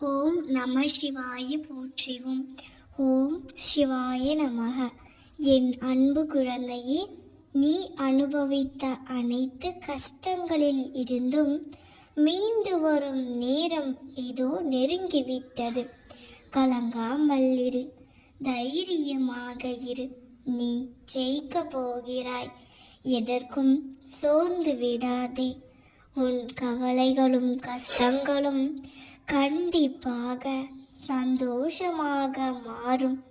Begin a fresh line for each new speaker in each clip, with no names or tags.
ஓம் நம சிவாய போற்றிவோம். ஓம் சிவாய நமக. என் அன்பு குழந்தையே நீ அனுபவித்த அனைத்து கஷ்டங்களில் இருந்தும் மீண்டு வரும் நேரம் இதோ நெருங்கிவிட்டது. கலங்காமல் இரு தைரியமாக இரு. நீ ஜெயிக்க போகிறாய். எதற்கும் சோர்ந்து விடாதே. உன் கவலைகளும் கஷ்டங்களும் கண்டிப்பாக சந்தோஷமாக மாறும்.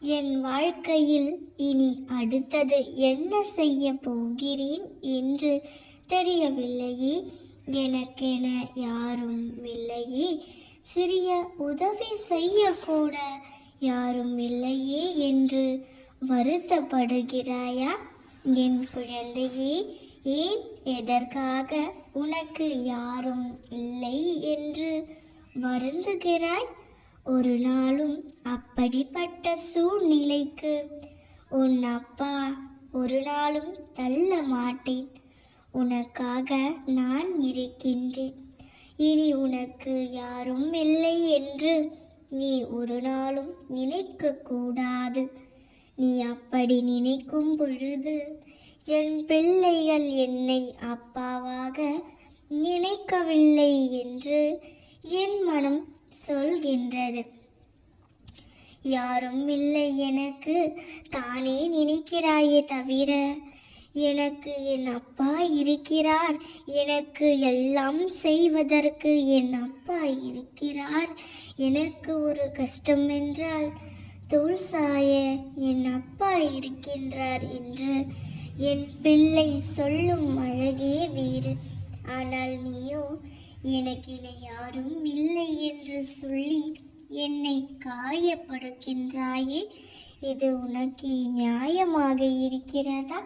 என் வாழ்க்கையில் இனி அடுத்தது என்ன செய்ய போகிறேன் என்று தெரியவில்லையே. எனக்கென யாரும் இல்லையே. சிறிய உதவி செய்யக்கூட யாரும் இல்லையே என்று வருத்தப்படுகிறாயா? என் குழந்தையே ஏன் எதற்காக உனக்கு யாரும் இல்லை என்று வருந்துகிறாய். ஒரு நாளும் அப்படிப்பட்ட சூழ்நிலைக்கு உன் அப்பா ஒரு நாளும் தள்ள மாட்டேன். உனக்காக நான் இருக்கின்றேன். இனி உனக்கு யாரும் இல்லை என்று நீ ஒரு நாளும் நினைக்க கூடாது. நீ அப்படி நினைக்கும் பொழுது என் பிள்ளைகள் என்னை அப்பாவாக நினைக்கவில்லை என்று என் மனம் சொல்கின்றது. யாரும் இல்லை எனக்கு. தானே நினைக்கிறாயே தவிர எனக்கு என் அப்பா இருக்கிறார். எனக்கு எல்லாம் செய்வதற்கு என் அப்பா இருக்கிறார். எனக்கு ஒரு கஷ்டம் என்றால் தோல் சாய என் அப்பா இருக்கின்றார் என்று என் பிள்ளை சொல்லும் அழகே வீறு. ஆனால் நீயோ எனக்கினை யாரும் இல்லை என்று சொல்லி என்னை காயப்படுகின்றாயே இது உனக்கு நியாயமாக இருக்கிறதா?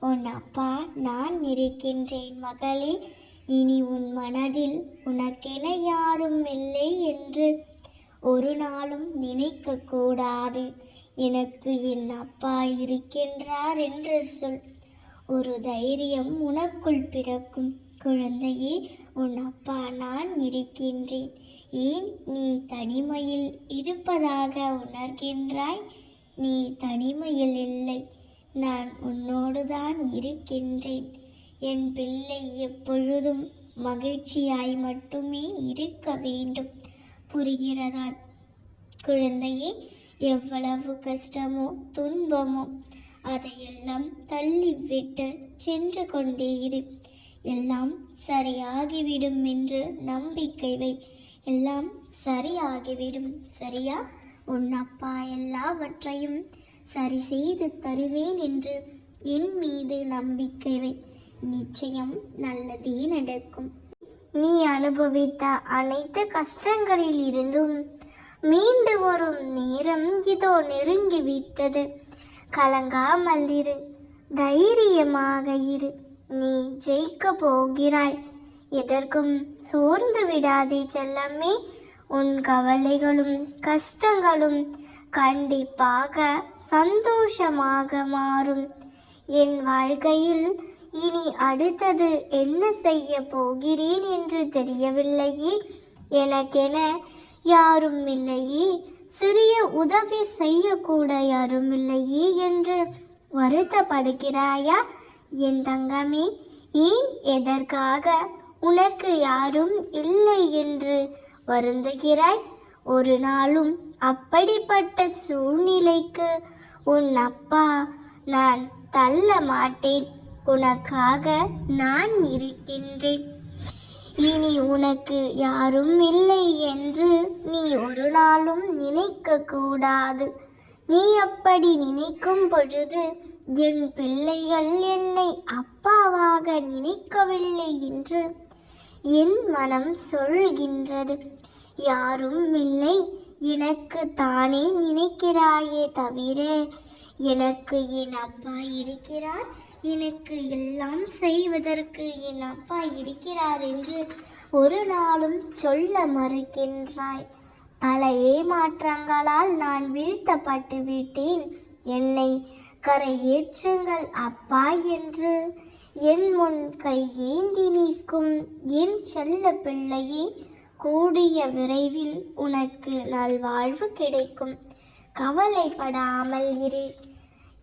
உன் அப்பா நான் இருக்கின்றேன் மகளே இனி உன் மனதில் உனக்கென யாரும் இல்லை என்று ஒரு நாளும் நினைக்க கூடாது எனக்கு என் அப்பா இருக்கின்றார் என்று சொல். ஒரு தைரியம் உனக்குள் பிறக்கும். குழந்தையே உன் அப்பா நான் இருக்கின்றேன். ஏன் நீ தனிமையில் இருப்பதாக உணர்கின்றாய்? நீ தனிமையில் இல்லை. நான் உன்னோடுதான் இருக்கின்றேன். என் பிள்ளை எப்பொழுதும் மகிழ்ச்சியாய் மட்டுமே இருக்க வேண்டும். புரிகிறதா குழந்தையே எவ்வளவு கஷ்டமோ துன்பமோ அதையெல்லாம் தள்ளிவிட்டு சென்று கொண்டே இரு. எல்லாம் சரியாகிவிடும் என்று நம்பிக்கை வை. எல்லாம் சரியாகிவிடும். சரியா? உன் அப்பா எல்லாவற்றையும் சரி செய்து தருவேன் என்று என் மீது நம்பிக்கை வை. நிச்சயம் நல்லதே நடக்கும். நீ அனுபவித்த அனைத்து கஷ்டங்களில் இருந்தும் மீண்டு வரும் நேரம் இதோ நெருங்கிவிட்டது கலங்காமல் இரு. தைரியமாக இரு. நீ ஜெயிக்க போகிறாய். எதற்கும் சோர்ந்து விடாதே செல்லம்மே உன் கவலைகளும் கஷ்டங்களும் கண்டிப்பாக சந்தோஷமாக மாறும். என் வாழ்க்கையில் இனி அடுத்தது என்ன செய்ய போகிறேன் என்று தெரியவில்லையே. எனக்கென யாரும் இல்லையே சிறிய உதவி செய்யக்கூட யாரும் இல்லையே என்று வருத்தப்படுகிறாயா? என் தங்கமே ஏன் எதற்காக உனக்கு யாரும் இல்லை என்று வருந்துகிறாய்? ஒரு நாளும் அப்படிப்பட்ட சூழ்நிலைக்கு உன் அப்பா நான் தள்ள மாட்டேன். உனக்காக நான் இருக்கின்றேன். இனி உனக்கு யாரும் இல்லை என்று நீ ஒரு நாளும் நினைக்க கூடாது நீ அப்படி நினைக்கும் பொழுது என் பிள்ளைகள் என்னை அப்பாவாக நினைக்கவில்லை என்று என் மனம் சொல்கின்றது. யாரும் இல்லை. எனக்கு தானே நினைக்கிறாயே தவிர எனக்கு என் அப்பா இருக்கிறார். எனக்கு எல்லாம் செய்வதற்கு என் அப்பா இருக்கிறார் என்று ஒரு நாளும் சொல்ல மறுக்கின்றாய். பல ஏமாற்றங்களால் நான் வீழ்த்தப்பட்டு விட்டேன் என்னை கரையேற்றுங்கள் அப்பா என்று. என் முன் கையேந்தி நிற்கும் என் செல்ல பிள்ளையே கூடிய விரைவில் உனக்கு நல்வாழ்வு கிடைக்கும். கவலைப்படாமல் இரு.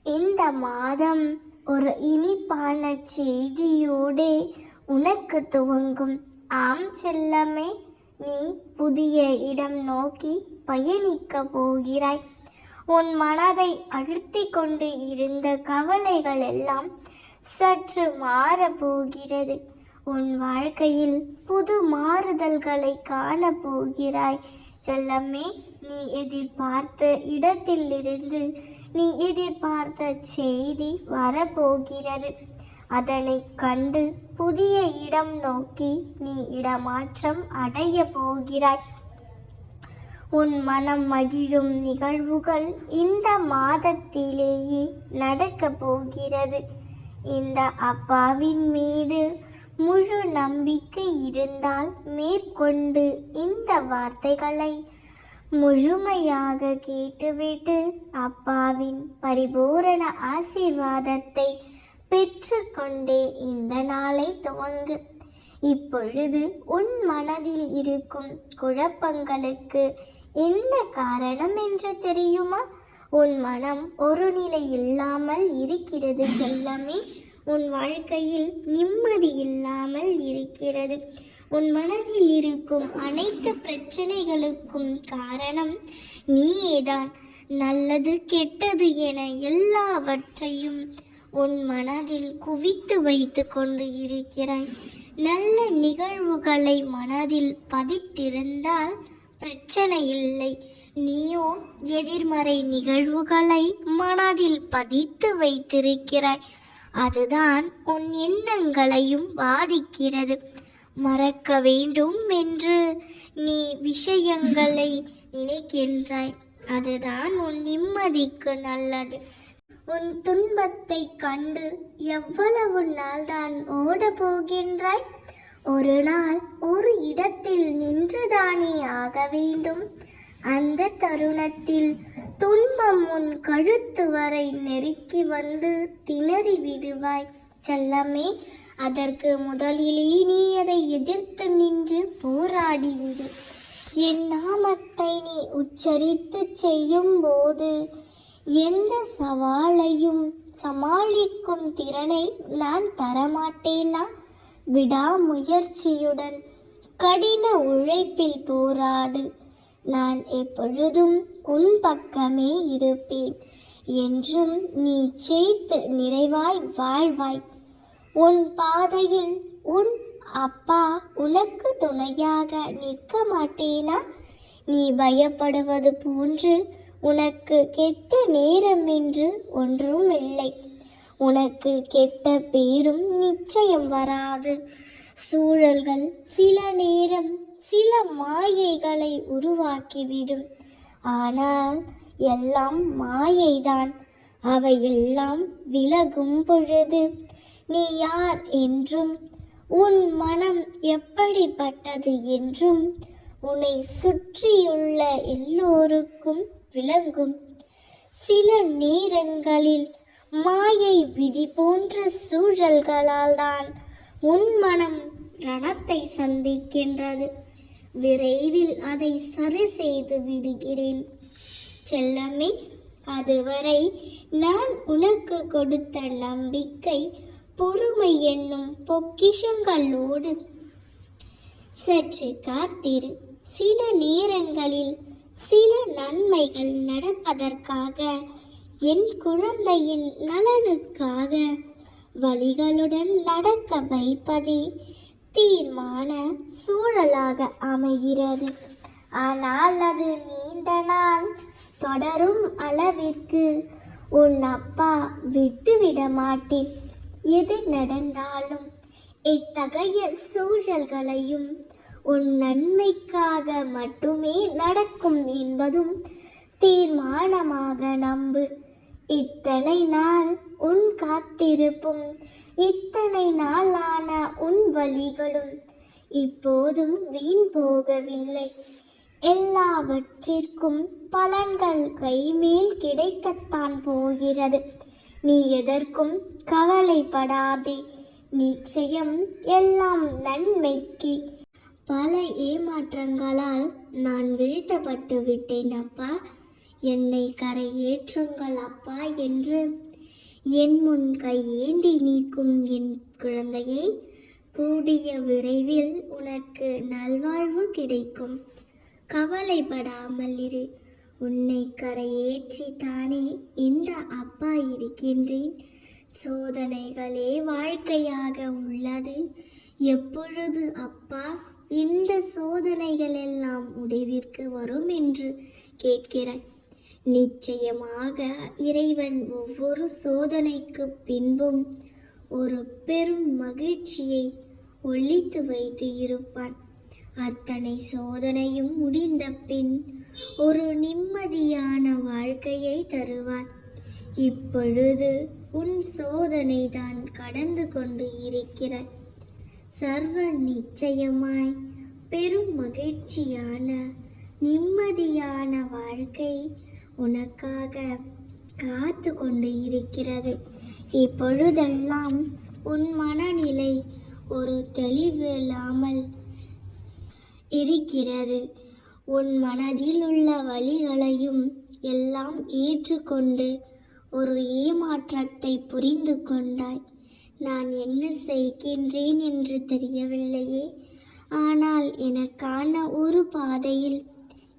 இந்த மாதம் ஒரு இனிப்பான செய்தியோடே உனக்கு துவங்கும். ஆம் செல்லமே நீ புதிய இடம் நோக்கி பயணிக்க போகிறாய். உன் மனதை அழுத்தி கொண்டு இருந்த கவலைகள் எல்லாம் சற்று மாறப்போகிறது உன் வாழ்க்கையில் புது மாறுதல்களை காணப்போகிறாய் போகிறாய். செல்லமே நீ எதிர்பார்த்த இடத்திலிருந்து நீ எதிர்பார்த்த செய்தி வரப்போகிறது. அதனை கண்டு புதிய இடம் நோக்கி நீ இடமாற்றம் அடைய போகிறாய். உன் மனம் மகிழும் நிகழ்வுகள் இந்த மாதத்திலேயே நடக்கப் போகிறது. இந்த அப்பாவின் மீது முழு நம்பிக்கை இருந்தால் மேற்கொண்டு இந்த வார்த்தைகளை முழுமையாக கேட்டுவிட்டு அப்பாவின் பரிபூரண ஆசீர்வாதத்தை பெற்றுக்கொண்டே இந்த நாளை துவங்கு. இப்பொழுது உன் மனதில் இருக்கும் குழப்பங்களுக்கு என்ன காரணம் என்று தெரியுமா? உன் மனம் ஒரு நிலை இல்லாமல் இருக்கிறது செல்லமே. உன் வாழ்க்கையில் நிம்மதி இல்லாமல் இருக்கிறது. உன் மனதில் இருக்கும் அனைத்து பிரச்சனைகளுக்கும் காரணம் நீயேதான். நல்லது கெட்டது என எல்லாவற்றையும் உன் மனதில் குவித்து வைத்து கொண்டு இருக்கிறாய். நல்ல நிகழ்வுகளை மனதில் பதித்திருந்தால் பிரச்சனை இல்லை. நீயோ எதிர்மறை நிகழ்வுகளை மனதில் பதித்து வைத்திருக்கிறாய். அதுதான் உன் எண்ணங்களையும் பாதிக்கிறது. மறக்க வேண்டும் என்று நீ விஷயங்களை நினைக்கின்றாய். அதுதான் உன் நிம்மதிக்கு நல்லது. உன் துன்பத்தை கண்டு எவ்வளவு நாள் தான் ஓட போகின்றாய்? ஒரு நாள் ஒரு இடத்தில் நின்றுதானே ஆக வேண்டும்? அந்த தருணத்தில் துன்பம் உன் கழுத்து வரை நெருக்கி வந்து திணறி விடுவாய். செல்லமே அதற்கு முதலிலே நீ அதை எதிர்த்து நின்று போராடிவிடு என் நாமத்தை நீ உச்சரித்து செய்யும் போது எந்த சவாலையும் சமாளிக்கும் திறனை நான் தரமாட்டேனா? விடாமுயற்சியுடன் கடின உழைப்பில் போராடு. நான் எப்பொழுதும் உன் பக்கமே இருப்பேன். என்றும் நீ ஜெயித்து நிறைவாய் வாழ்வாய். உன் பாதையில் உன் அப்பா உனக்கு துணையாக நிற்க மாட்டேனா? நீ பயப்படுவது போன்று உனக்கு கெட்ட நேரம் என்று ஒன்றும் இல்லை உனக்கு கெட்ட பேரும் நிச்சயம் வராது. சூழல்கள் சில நேரம் சில மாயைகளை உருவாக்கிவிடும். ஆனால் எல்லாம் மாயைதான். அவையெல்லாம் விலகும் பொழுது நீ யார் என்றும் உன் மனம் எப்படிப்பட்டது என்றும் உன்னை சுற்றியுள்ள எல்லோருக்கும் விளங்கும். சில நேரங்களில் மாயை விதி போன்ற சூழல்களால் தான் உன் மனம் ரணத்தை சந்திக்கின்றது. விரைவில் அதை சரி செய்து விடுகிறேன். செல்லமே அதுவரை நான் உனக்கு கொடுத்த நம்பிக்கை பொறுமை என்னும் பொக்கிஷங்களோடு. சற்று காத்திரு. சில நேரங்களில் சில நன்மைகள் நடப்பதற்காக என் குழந்தையின் நலனுக்காக வழிகளுடன் நடக்க வைப்பதே தீர்மான சூழலாக அமைகிறது. ஆனால் அது நீண்ட நாள் தொடரும் அளவிற்கு உன் அப்பா விட்டுவிட மாட்டேன். எது நடந்தாலும் இத்தகைய சூழல்களையும் உன் நன்மைக்காக மட்டுமே நடக்கும் என்பதும் தீர்மானமாக நம்பு. இத்தனை நாள் உன் காத்திருப்பும் இத்தனை நாளான உன் வழிகளும் இப்போதும் வீண் போகவில்லை. எல்லாவற்றிற்கும் பலன்கள் கைமேல் கிடைக்கத்தான் போகிறது. நீ எதற்கும் கவலைப்படாதே. நிச்சயம் எல்லாம் நன்மைக்கு. பல ஏமாற்றங்களால் நான் வீழ்த்தப்பட்டு விட்டேன் அப்பா என்னை கரையேற்றுங்கள் அப்பா என்று. என் முன் கையேந்தி நீக்கும் என் குழந்தையை கூடிய விரைவில் உனக்கு நல்வாழ்வு கிடைக்கும். கவலைப்படாமல் இரு. உன்னை கரையேற்றி தானே இந்த அப்பா இருக்கின்றேன். சோதனைகளே வாழ்க்கையாக உள்ளது. எப்பொழுது அப்பா இந்த சோதனைகள் எல்லாம் முடிவிற்கு வரும் என்று கேட்கிறேன் நிச்சயமாக இறைவன் ஒவ்வொரு சோதனைக்கு பின்பும் ஒரு பெரும் மகிழ்ச்சியை ஒழித்து வைத்து இருப்பான். அத்தனை சோதனையும் முடிந்த பின் ஒரு நிம்மதியான வாழ்க்கையை தருவார் இப்பொழுது உன் சோதனை தான் கடந்து கொண்டு இருக்கிற சர்வ நிச்சயமாய் பெரும் மகிழ்ச்சியான நிம்மதியான வாழ்க்கை உனக்காக காத்து கொண்டு இருக்கிறது. இப்பொழுதெல்லாம் உன் மனநிலை ஒரு தெளிவு இல்லாமல் இருக்கிறது. உன் மனதில் உள்ள வழிகளையும் எல்லாம் ஏற்றுக்கொண்டு ஒரு ஏமாற்றத்தை புரிந்து கொண்டாய். நான் என்ன செய்கின்றேன் என்று தெரியவில்லையே. ஆனால் எனக்கான ஒரு பாதையில்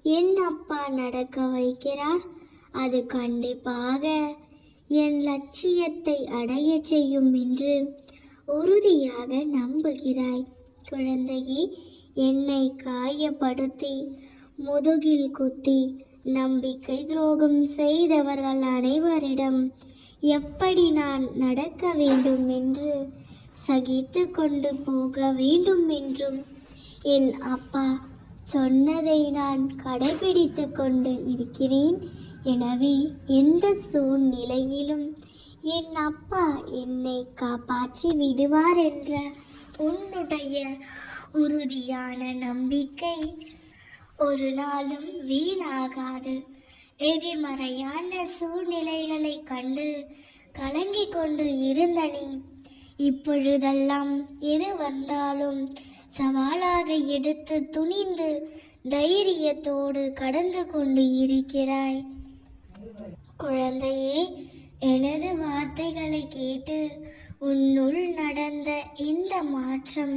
என் அப்பா நடக்க வைக்கிறார்? அது கண்டிப்பாக என் லட்சியத்தை அடைய செய்யும் என்று உறுதியாக நம்புகிறாய். குழந்தையே என்னை காயப்படுத்தி முதுகில் குத்தி நம்பிக்கை துரோகம் செய்தவர்கள் அனைவரிடம் எப்படி நான் நடக்க வேண்டும் என்று சகித்து கொண்டு போக வேண்டும் என்றும் என் அப்பா சொன்னதை நான் கடைபிடித்து கொண்டு இருக்கிறேன். எனவே எந்த சூழ்நிலையிலும் என் அப்பா என்னை காப்பாற்றி விடுவார் என்ற உன்னுடைய உறுதியான நம்பிக்கை ஒரு நாளும் வீணாகாது. எதிர்மறையான சூழ்நிலைகளை கண்டு கலங்கிக் கொண்டு இருந்த நீ இப்பொழுதெல்லாம் எது வந்தாலும் சவாலாக எடுத்து துணிந்து தைரியத்தோடு கடந்து கொண்டு இருக்கிறாய். குழந்தையே எனது வார்த்தைகளை கேட்டு உன்னுள் நடந்த இந்த மாற்றம்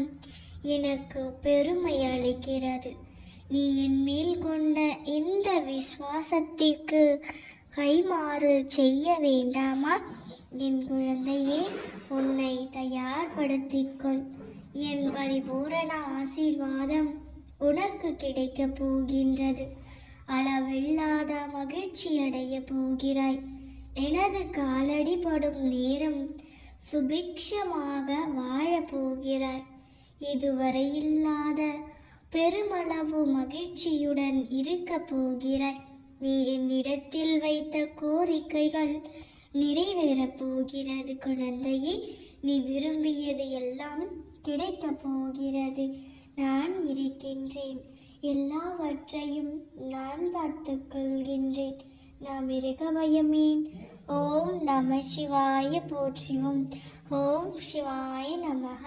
எனக்கு பெருமை அளிக்கிறது. நீ என் மேல் கொண்ட இந்த விசுவாசத்திற்கு கைமாறு செய்ய வேண்டாமா? என் குழந்தையே உன்னை தயார்படுத்திக்கொள் என் பரிபூரண ஆசீர்வாதம் உனக்கு கிடைக்கப் போகின்றது. அளவில்லாத மகிழ்ச்சி அடைய போகிறாய். எனது காலடி படும் நேரம் சுபிக்ஷமாக வாழப் போகிறாய். இதுவரை இல்லாத பெருமளவு மகிழ்ச்சியுடன் இருக்க போகிறாய். நீ என்னிடத்தில் வைத்த கோரிக்கைகள் நிறைவேறப் போகிறது. குழந்தையே நீ விரும்பியது எல்லாம் கிடைக்கப் போகிறது நான் இருக்கின்றேன். எல்லாவற்றையும் நான் பார்த்து கொள்கின்றேன். நாம் இருக்க பயமேன் ஓம் நம சிவாய போற்றிவும். ஓம் சிவாய நமக